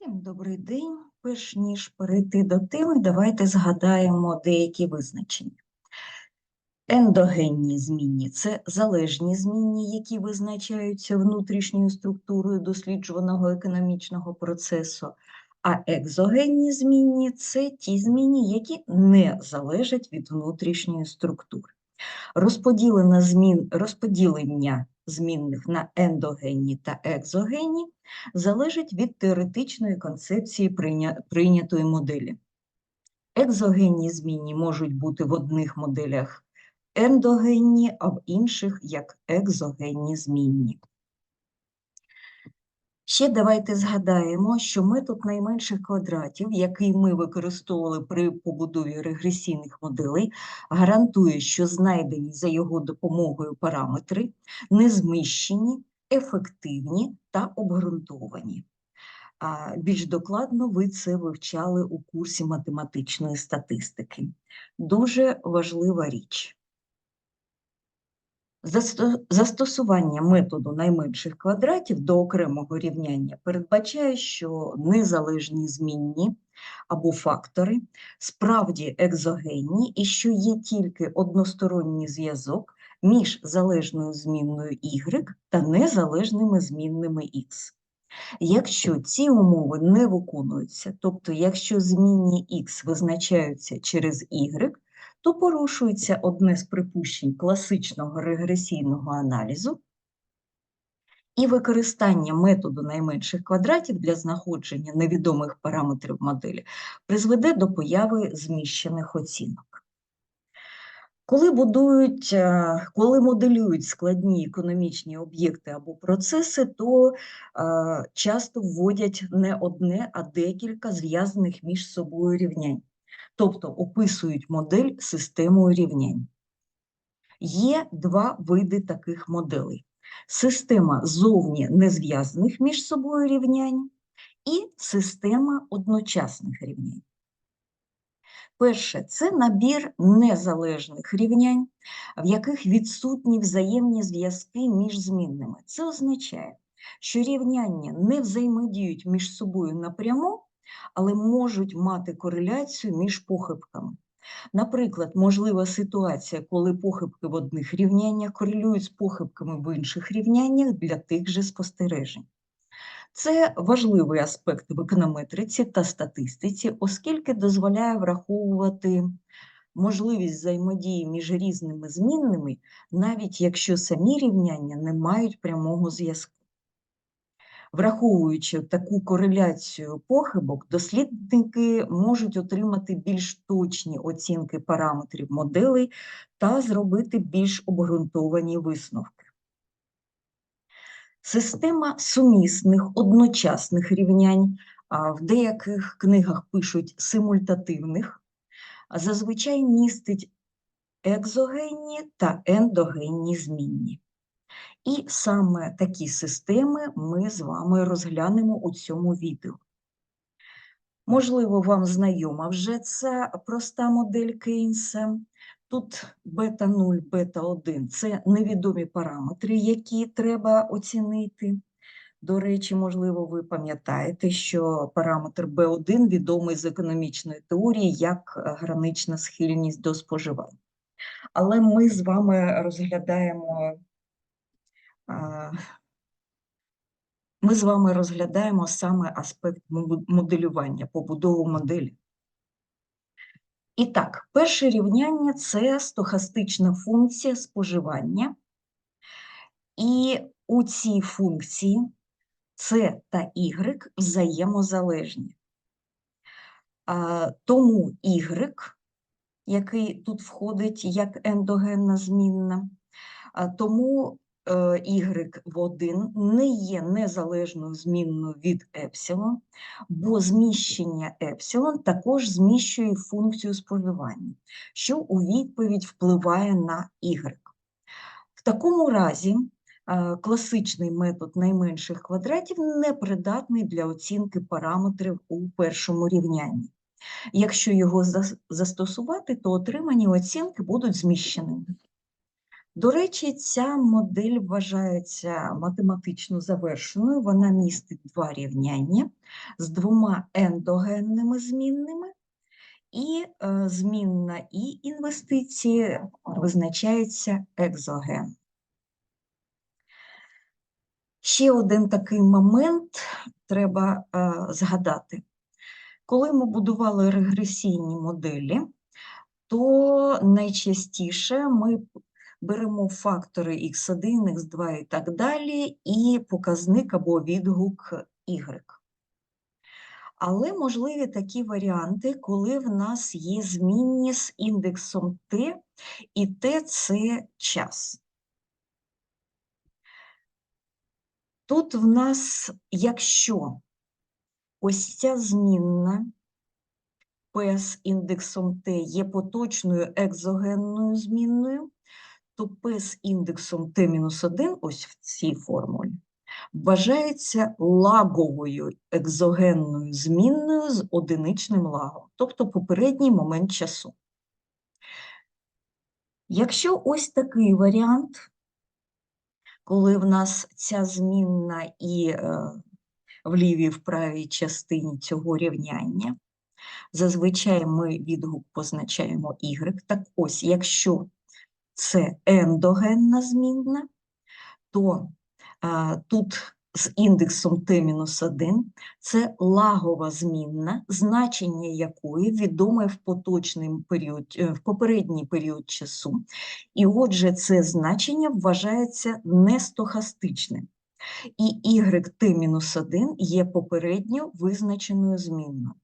Всім добрий день. Перш ніж перейти до теми, давайте згадаємо деякі визначення. Ендогенні змінні це залежні змінні, які визначаються внутрішньою структурою досліджуваного економічного процесу, а екзогенні змінні це ті змінні, які не залежать від внутрішньої структури. Розподілення змін, розподілення змінних на ендогенні та екзогенні залежить від теоретичної концепції прийнятої моделі. Екзогенні змінні можуть бути в одних моделях ендогенні, а в інших як екзогенні змінні. Ще давайте згадаємо, що метод найменших квадратів, який ми використовували при побудові регресійних моделей, гарантує, що знайдені за його допомогою параметри не зміщені, ефективні та обґрунтовані. Більш докладно ви це вивчали у курсі математичної статистики. Дуже важлива річ. Засто- Застосування методу найменших квадратів до окремого рівняння передбачає, що незалежні змінні або фактори справді екзогенні і що є тільки односторонній зв'язок між залежною змінною y та незалежними змінними x. Якщо ці умови не виконуються, тобто якщо змінні x визначаються через y, то порушується одне з припущень класичного регресійного аналізу, і використання методу найменших квадратів для знаходження невідомих параметрів моделі призведе до появи зміщених оцінок. Коли будують, е, коли моделюють складні економічні об'єкти або процеси, то е, часто вводять не одне, а декілька зв'язаних між собою рівнянь, тобто описують модель системою рівнянь. Є два види таких моделей: система зовні незв'язаних між собою рівнянь і система одночасних рівнянь. Перше це набір незалежних рівнянь, в яких відсутні взаємні зв'язки між змінними. Це означає, що рівняння не взаємодіють між собою напряму, але можуть мати кореляцію між похибками. Наприклад, можлива ситуація, коли похибки в одних рівняннях корелюють з похибками в інших рівняннях для тих же спостережень. Це важливий аспект в економетриці та статистиці, оскільки дозволяє враховувати можливість взаємодії між різними змінними, навіть якщо самі рівняння не мають прямого зв'язку. Враховуючи таку кореляцію похибок, дослідники можуть отримати більш точні оцінки параметрів моделей та зробити більш обґрунтовані висновки. Система сумісних одночасних рівнянь, в деяких книгах пишуть симультативних, зазвичай містить екзогенні та ендогенні змінні. І саме такі системи ми з вами розглянемо у цьому відео. Можливо, вам знайома вже ця проста модель Кейнса. Тут бета 0, бета 1 це невідомі параметри, які треба оцінити. До речі, можливо, ви пам'ятаєте, що параметр B1 відомий з економічної теорії як е, гранична схильність до споживання. Але ми з вами розглядаємо ми з вами розглядаємо саме аспект моделювання, побудову моделі. І так, перше рівняння це стохастична функція споживання. І у цій функції С та Y взаємозалежні. Тому Y, який тут входить як ендогенна змінна, тому y в 1 не є незалежною змінною від епсилон, бо зміщення епсилон також зміщує функцію споживання, що у відповідь впливає на y. В такому разі е, класичний метод найменших квадратів не придатний для оцінки параметрів у першому рівнянні. Якщо його застосувати, то отримані оцінки будуть зміщеними. До речі, ця модель вважається математично завершеною. Вона містить два рівняння з двома ендогенними змінними, і е, змінна і інвестиції визначається екзоген. Ще один такий момент треба е, згадати. Коли ми будували регресійні моделі, то найчастіше ми беремо фактори x1, x2 і так далі, і показник або відгук y. Але можливі такі варіанти, коли в нас є змінні з індексом t, і t – це час. Тут в нас, якщо ось ця змінна p з індексом t є поточною екзогенною змінною, то p з індексом t-1 ось в цій формулі вважається лаговою екзогенною змінною з одиничним лагом, тобто попередній момент часу. Якщо ось такий варіант, коли в нас ця змінна і е, в лівій і в правій частині цього рівняння, зазвичай ми відгук позначаємо y, так ось, якщо це ендогенна змінна, то а, тут з індексом t-1 це лагова змінна, значення якої відоме в поточний період, е, в попередній період часу. І отже, це значення вважається нестохастичним. І y-t-1 є попередньо визначеною змінною.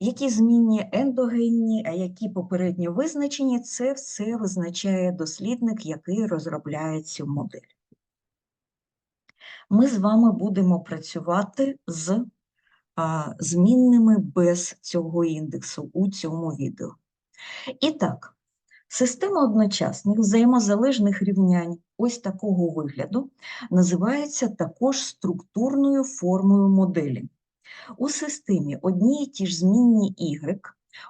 Які змінні ендогенні, а які попередньо визначені, це все визначає дослідник, який розробляє цю модель. Ми з вами будемо працювати з змінними без цього індексу у цьому відео. І так, система одночасних взаємозалежних рівнянь ось такого вигляду називається також структурною формою моделі. У системі одні і ті ж змінні y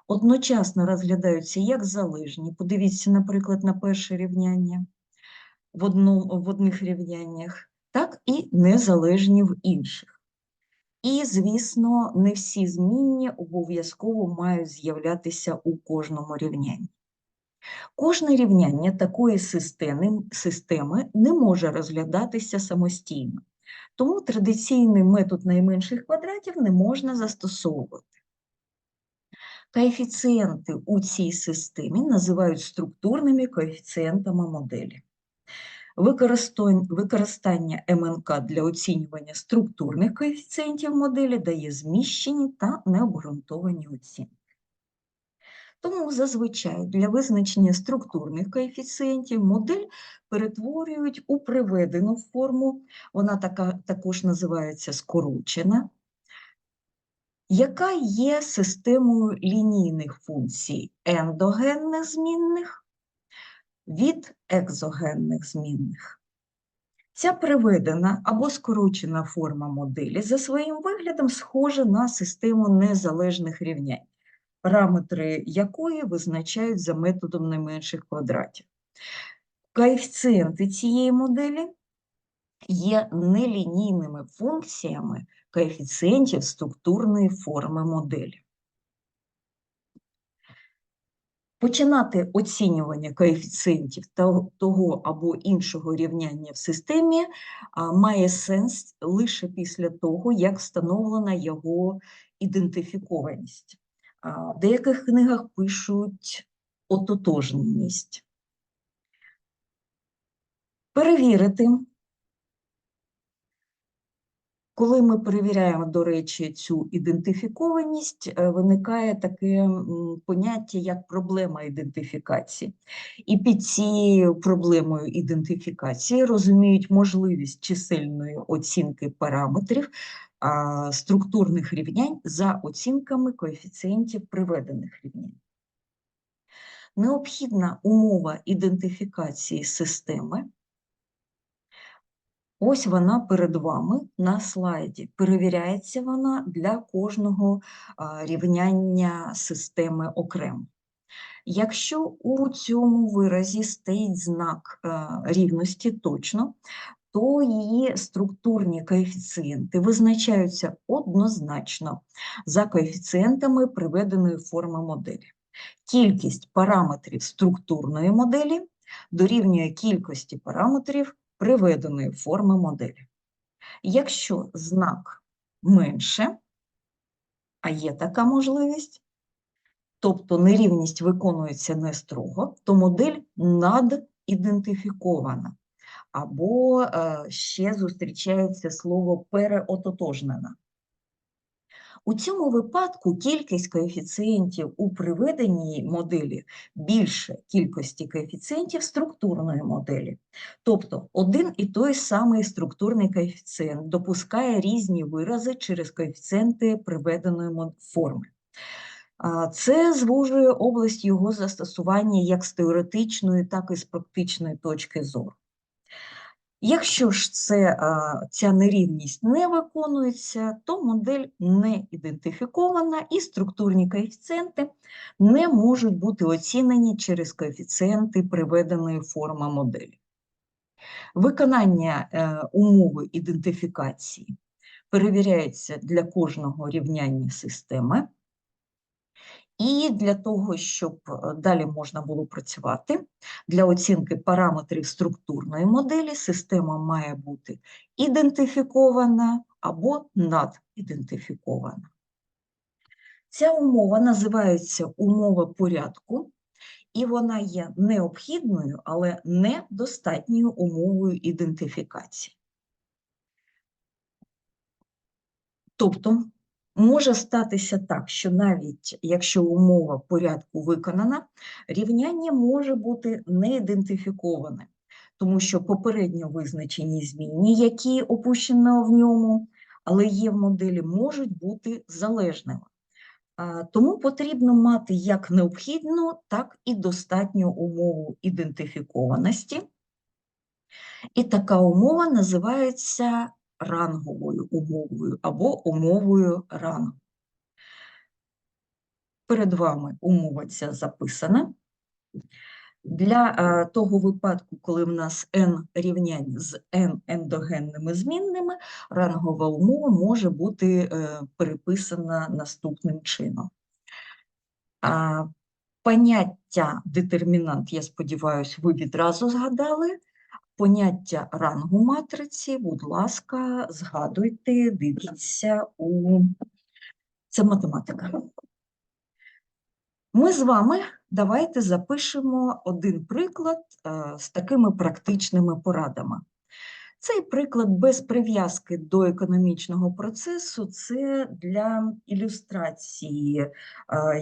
одночасно розглядаються як залежні. Подивіться, наприклад, на перше рівняння в, одну, в одних рівняннях, так і незалежні в інших. І, звісно, не всі змінні обов'язково мають з'являтися у кожному рівнянні. Кожне рівняння такої системи, системи не може розглядатися самостійно. Тому традиційний метод найменших квадратів не можна застосовувати. Коефіцієнти у цій системі називають структурними коефіцієнтами моделі. Використання МНК для оцінювання структурних коефіцієнтів моделі дає зміщені та необґрунтовані оцінки. Тому зазвичай для визначення структурних коефіцієнтів модель перетворюють у приведену форму, вона така, також називається скорочена, яка є системою лінійних функцій ендогенних змінних від екзогенних змінних. Ця приведена або скорочена форма моделі за своїм виглядом схожа на систему незалежних рівнянь параметри якої визначають за методом найменших квадратів. Коефіцієнти цієї моделі є нелінійними функціями коефіцієнтів структурної форми моделі. Починати оцінювання коефіцієнтів того або іншого рівняння в системі має сенс лише після того, як встановлена його ідентифікованість. В деяких книгах пишуть ототожність. Перевірити, коли ми перевіряємо, до речі, цю ідентифікованість, е, виникає таке поняття, як проблема ідентифікації. І під цією проблемою ідентифікації розуміють можливість чисельної оцінки параметрів структурних рівнянь за оцінками коефіцієнтів приведених рівнянь. Необхідна умова ідентифікації системи. Ось вона перед вами на слайді. Перевіряється вона для кожного рівняння системи окремо. Якщо у цьому виразі стоїть знак рівності точно, то її структурні коефіцієнти визначаються однозначно за коефіцієнтами приведеної форми моделі. Кількість параметрів структурної моделі дорівнює кількості параметрів приведеної форми моделі. Якщо знак менше, а є така можливість, тобто нерівність виконується не строго, то модель надідентифікована. Або е, ще зустрічається слово переототожнена. У цьому випадку кількість коефіцієнтів у приведеній моделі більше кількості коефіцієнтів структурної моделі. Тобто один і той самий структурний коефіцієнт допускає різні вирази через коефіцієнти приведеної форми. Це звужує область його застосування як з теоретичної, так і з практичної точки зору. Якщо ж це, ця нерівність не виконується, то модель не ідентифікована і структурні коефіцієнти не можуть бути оцінені через коефіцієнти приведеної форми моделі. Виконання е, умови ідентифікації перевіряється для кожного рівняння системи. І для того, щоб е, далі можна було працювати, для оцінки параметрів структурної моделі система має бути ідентифікована або надідентифікована. Ця умова називається умова порядку, і вона є необхідною, але недостатньою умовою ідентифікації. Тобто Може статися так, що навіть якщо умова порядку виконана, рівняння може бути не ідентифіковане, тому що попередньо визначені змінні, які опущено в ньому, але є в моделі, можуть бути залежними. Тому потрібно мати як необхідну, так і достатню умову ідентифікованості. І така умова називається ранговою умовою або умовою рангу. Перед вами умова ця записана. Для е, того випадку, коли в нас n рівнянь з n ендогенними змінними, рангова умова може бути е, переписана наступним чином. Поняття детермінант, я сподіваюся, ви відразу згадали. Поняття рангу матриці, будь ласка, згадуйте, дивіться у це математика. Ми з вами давайте запишемо один приклад е, з такими практичними порадами. Цей приклад без прив'язки до економічного процесу це для ілюстрації, е,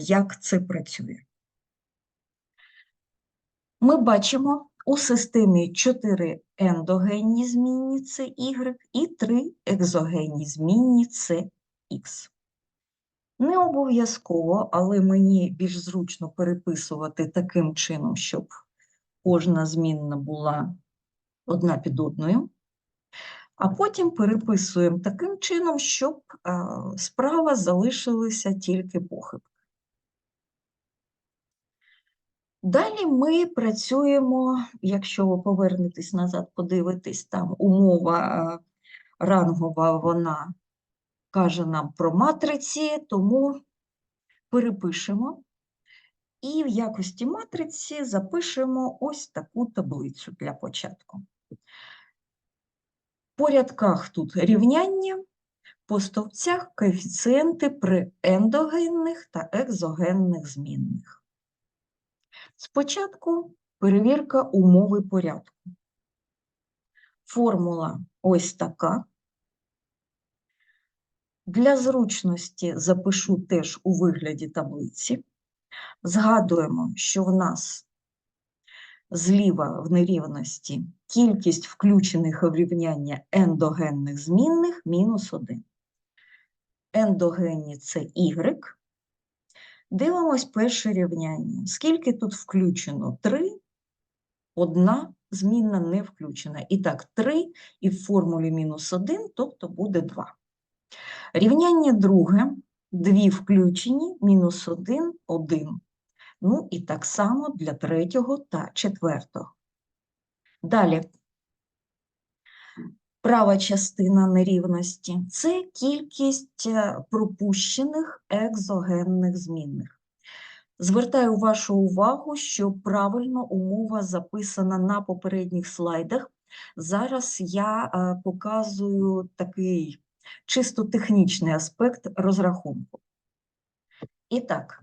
як це працює. Ми бачимо у системі 4 ендогенні змінні це Y і 3 екзогенні змінні це X. Не обов'язково, але мені більш зручно переписувати таким чином, щоб кожна змінна була одна під одною. А потім переписуємо таким чином, щоб справа залишилися тільки похибки. Далі ми працюємо, якщо ви повернетесь назад, подивитесь, там умова рангова, вона каже нам про матриці, тому перепишемо. І в якості матриці запишемо ось таку таблицю для початку. По рядках тут рівняння, по стовпцях коефіцієнти при ендогенних та екзогенних змінних. Спочатку перевірка умови порядку. Формула ось така. Для зручності запишу теж у вигляді таблиці. Згадуємо, що в нас зліва в нерівності кількість включених в рівняння ендогенних змінних мінус 1. Ендогенні це y, Дивимось перше рівняння. Скільки тут включено? 3, одна змінна не включена. І так, 3 і в формулі мінус 1, тобто буде 2. Рівняння друге, 2 включені, мінус 1, 1. Ну і так само для третього та четвертого. Далі. Права частина нерівності це кількість е, пропущених екзогенних змінних. Звертаю вашу увагу, що правильно умова записана на попередніх слайдах. Зараз я е, показую такий чисто технічний аспект розрахунку. І так,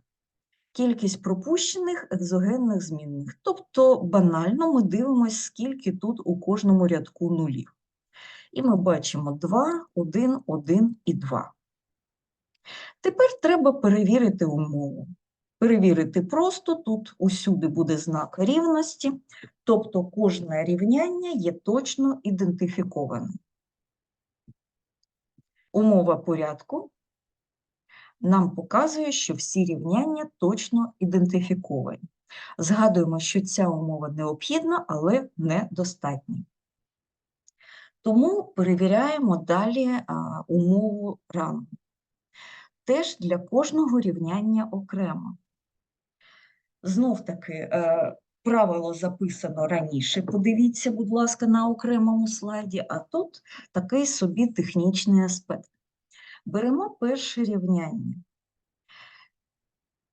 кількість пропущених екзогенних змінних. Тобто банально ми дивимося, скільки тут у кожному рядку нулів. І ми бачимо 2, 1, 1 і 2. Тепер треба перевірити умову. Перевірити просто, тут усюди буде знак рівності, тобто кожне рівняння є точно ідентифіковане. Умова порядку нам показує, що всі рівняння точно ідентифіковані. Згадуємо, що ця умова необхідна, але недостатня. Тому перевіряємо далі умову рангу. Теж для кожного рівняння окремо. Знов таки, е, правило записано раніше, подивіться, будь ласка, на окремому слайді, а тут такий собі технічний аспект. Беремо перше рівняння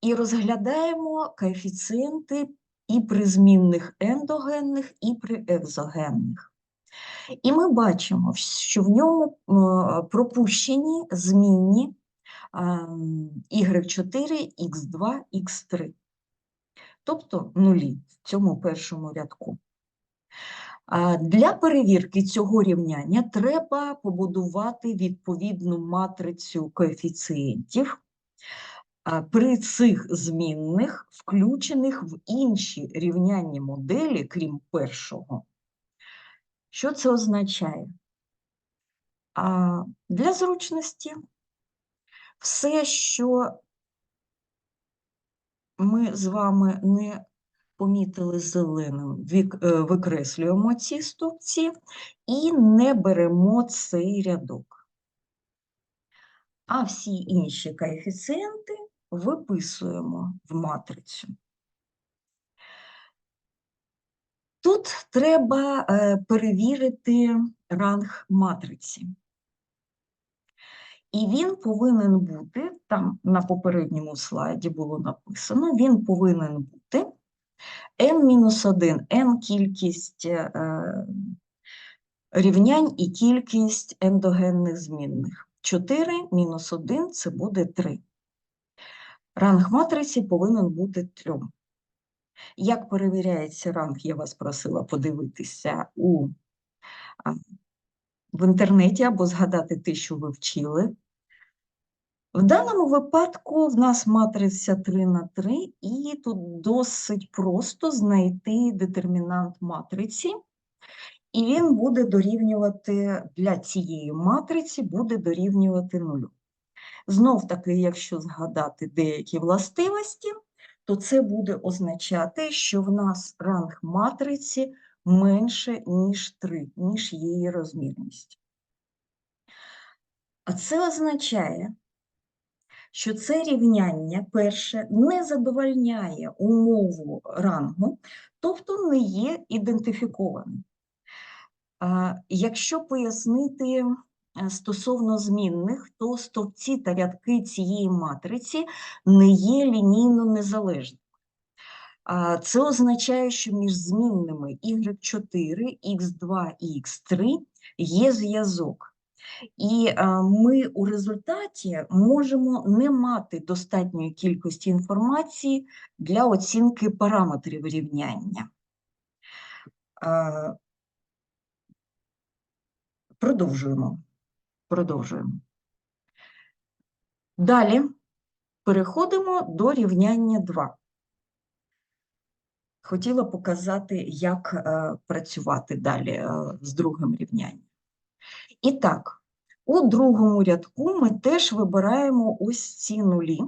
і розглядаємо коефіцієнти і при змінних ендогенних, і при екзогенних. І ми бачимо, що в ньому пропущені змінні y4, x2, x3, тобто нулі в цьому першому рядку. Для перевірки цього рівняння треба побудувати відповідну матрицю коефіцієнтів при цих змінних, включених в інші рівняння моделі, крім першого. Що це означає? Для зручності все, що ми з вами не помітили зеленим, е, викреслюємо ці стовпці і не беремо цей рядок. А всі інші коефіцієнти виписуємо в матрицю. Тут треба е, перевірити ранг матриці. І він повинен бути, там на попередньому слайді було написано, він повинен бути n-1, n кількість е, рівнянь і кількість ендогенних змінних. 4 мінус 1 це буде 3. Ранг матриці повинен бути 3. Як перевіряється ранг, я вас просила подивитися у в інтернеті або згадати те, що ви вчили. В даному випадку в нас матриця 3 на 3, і тут досить просто знайти детермінант матриці, і він буде дорівнювати для цієї матриці буде дорівнювати нулю. Знов таки, якщо згадати деякі властивості, то це буде означати, що в нас ранг матриці менше, ніж 3, ніж її розмірність. А це означає, що це рівняння перше не задовольняє умову рангу, тобто не є ідентифікованим. Якщо пояснити стосовно змінних, то стовпці та рядки цієї матриці не є лінійно незалежними. Це означає, що між змінними y4, x2 і x3 є зв'язок. І ми у результаті можемо не мати достатньої кількості інформації для оцінки параметрів рівняння. Продовжуємо. Продовжуємо. Далі переходимо до рівняння 2 хотіла показати, як е, працювати далі е, з другим рівнянням. І так, у другому рядку ми теж вибираємо ось ці нулі,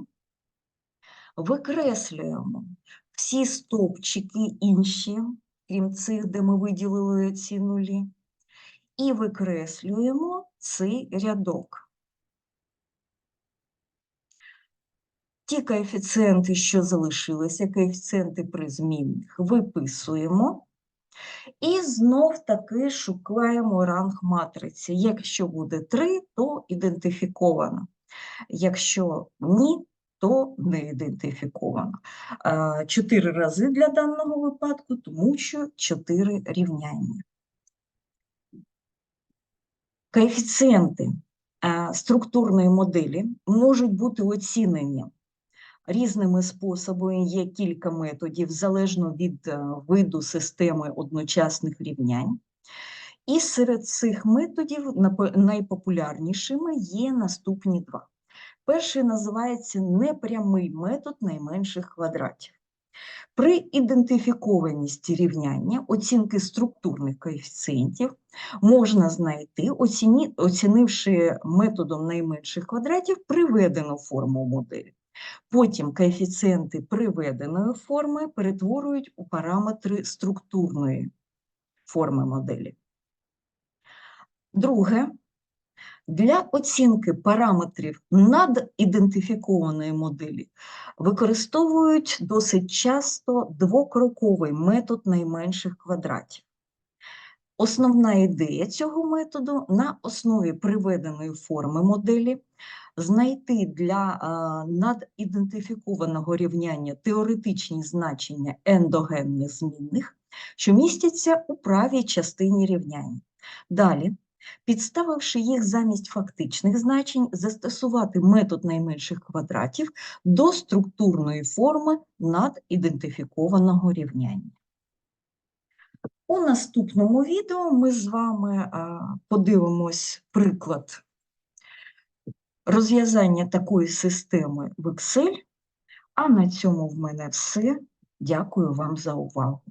викреслюємо всі стовпчики інші, крім цих, де ми виділили ці нулі, і викреслюємо цей рядок. Ті коефіцієнти, що залишилися, коефіцієнти при змінних, виписуємо. І знов таки шукаємо ранг матриці. Якщо буде 3, то ідентифіковано. Якщо ні, то не ідентифіковано. Е, Чотири рази для даного випадку, тому що 4 рівняння. Коефіцієнти е, структурної моделі можуть бути оцінені різними способами. Є кілька методів, залежно від е, виду системи одночасних рівнянь. І серед цих методів найпопулярнішими є наступні два. Перший називається непрямий метод найменших квадратів. При ідентифікованості рівняння оцінки структурних коефіцієнтів можна знайти, оціні- оцінивши методом найменших квадратів приведену форму моделі. Потім коефіцієнти приведеної форми перетворюють у параметри структурної форми моделі. Друге, для оцінки параметрів надідентифікованої моделі використовують досить часто двокроковий метод найменших квадратів. Основна ідея цього методу на основі приведеної форми моделі знайти для надідентифікованого рівняння теоретичні значення ендогенних змінних, що містяться у правій частині рівняння. Далі, підставивши їх замість фактичних значень, застосувати метод найменших квадратів до структурної форми надідентифікованого рівняння. У наступному відео ми з вами подивимось приклад розв'язання такої системи в Excel. А на цьому в мене все. Дякую вам за увагу.